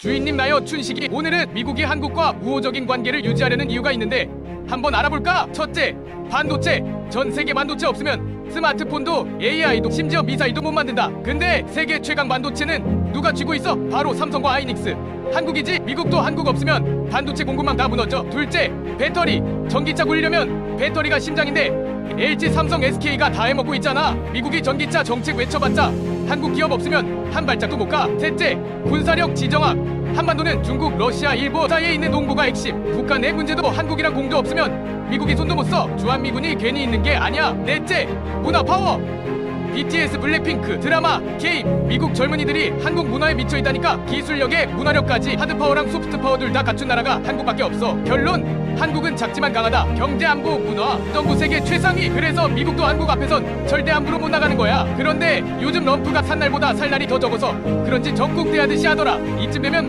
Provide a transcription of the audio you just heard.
주인님 나여 춘식이 오늘은 미국이 한국과 우호적인 관계를 유지하려는 이유가 있는데 한번 알아볼까? 첫째, 반도체. 전 세계 반도체 없으면 스마트폰도 AI도 심지어 미사일도 못 만든다. 근데 세계 최강 반도체는 누가 쥐고 있어? 바로 삼성과 하이닉스. 한국이지 미국도 한국 없으면 반도체 공급망 다 무너져. 둘째, 배터리. 전기차 굴리려면 배터리가 심장인데 LG, 삼성, SK가 다 해먹고 있잖아. 미국이 전기차 정책 외쳐봤자 한국 기업 없으면 한 발짝도 못 가. 셋째, 군사력 지정학. 한반도는 중국, 러시아, 일본 사이에 있는 농구가 핵심. 북한 내 문제도 한국이랑 공조 없으면 미국이 손도 못 써. 주한미군이 괜히 있는 게 아니야. 넷째, 문화 파워. BTS, 블랙핑크, 드라마, 게임, 미국 젊은이들이 한국 문화에 미쳐 있다니까 기술력에 문화력까지 하드파워랑 소프트파워 둘 다 갖춘 나라가 한국밖에 없어. 결론 한국은 작지만 강하다. 경제 안보 문화 정부 세계 최상위. 그래서 미국도 한국 앞에선 절대 함부로 못 나가는 거야. 그런데 요즘 럼프가 산 날보다 살 날이 더 적어서 그런지 전국 대하듯이 하더라. 이쯤 되면